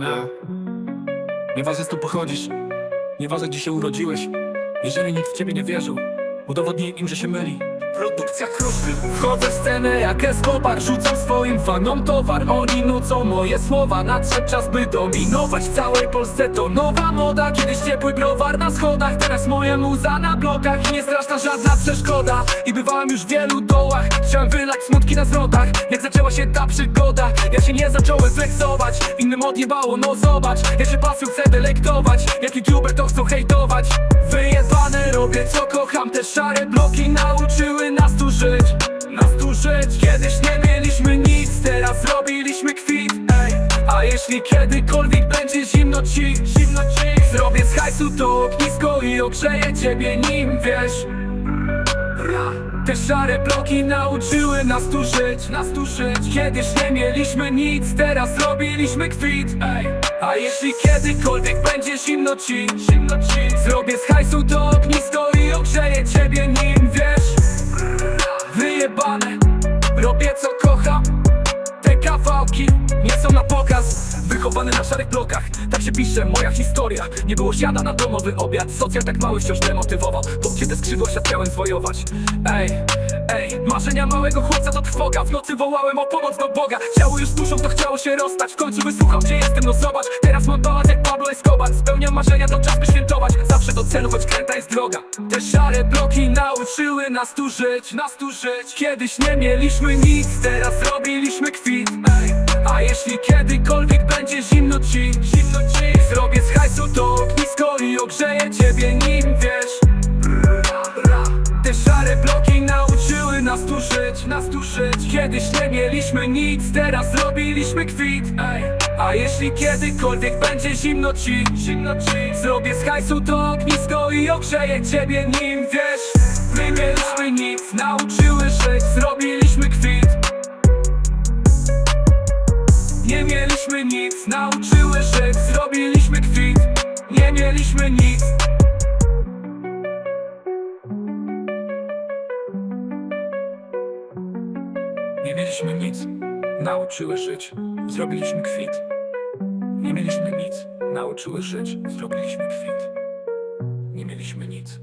Nie. Nieważne skąd pochodzisz, nieważne gdzie się urodziłeś. Jeżeli nikt w ciebie nie wierzył, udowodnij im, że się myli. Produkcja kruszwy Wchodzę w scenę jak Escobar. Rzucam swoim fanom towar. Oni nucą moje słowa. Nadszedł czas by dominować W całej Polsce. To nowa moda. Kiedyś ciepły browar na schodach. Teraz moje muza na blokach. I nie straszna żadna przeszkoda. I bywałem już w wielu dołach. Chciałem wylać smutki na zwrotach. Jak zaczęła się ta przygoda Się nie zacząłem flexować Innym odjebało, no zobacz. Ja się pasją chcę delektować Jak youtuber to chcą hejtować. Wyjebane robię co kocham Te szare bloki nauczyły nas tu żyć. Nas tu żyć. Kiedyś nie mieliśmy nic Teraz zrobiliśmy kwit Ej. A jeśli kiedykolwiek będzie zimno ci Zimno ci. Zrobię z hajsu to ognisko I ogrzeję ciebie nim wiesz te szare bloki nauczyły nas tu żyć, nas tu żyć Kiedyś nie mieliśmy nic, teraz zrobiliśmy kwit. Ej. A jeśli kiedykolwiek będzie zimno ci, zimno ci. Zrobię z hajsu to ognisko i ogrzeję ciebie nim, wiesz? Wyjebane, robię co kocham. Te kawałki nie są na pokaz Wychowany na szarych blokach, tak się pisze moja historia. Nie było siada na domowy obiad, socjal tak mały wciąż demotywował. Bo te skrzydła świat miałem zwojować. Ej, ej, marzenia małego chłopca to trwoga. W nocy wołałem o pomoc do Boga. Ciało już duszą, to chciało się rozstać. W końcu wysłucham, gdzie jestem, no zobacz. Teraz mam balans jak Pablo Escobar. Spełniam marzenia, to czas by świętować celu, choć kręta jest droga. Te szare bloki nauczyły nas tu żyć, nas tu żyć. Kiedyś nie mieliśmy nic, teraz zrobiliśmy kwit. Ej. A jeśli kiedykolwiek będzie zimno ci, zimno ci. Zrobię z hajsu to ognisko i ogrzeję ciebie nim, wiesz. Te szare bloki nauczyły nas tu żyć, nas tu żyć. Kiedyś nie mieliśmy nic, teraz zrobiliśmy kwit. Ej. A jeśli kiedykolwiek będzie zimno ci, zimno ci Zrobię z hajsu to ognisko i ogrzeję ciebie nim, wiesz? My mieliśmy nic, nauczyły żyć, zrobiliśmy kwit. Nie mieliśmy nic, nauczyły żyć, zrobiliśmy kwit. Nie mieliśmy nic. Nie mieliśmy nic, nauczyły żyć, zrobiliśmy kwit Nie mieliśmy nic, nauczyły żyć, zrobiliśmy kwit. Nie mieliśmy nic.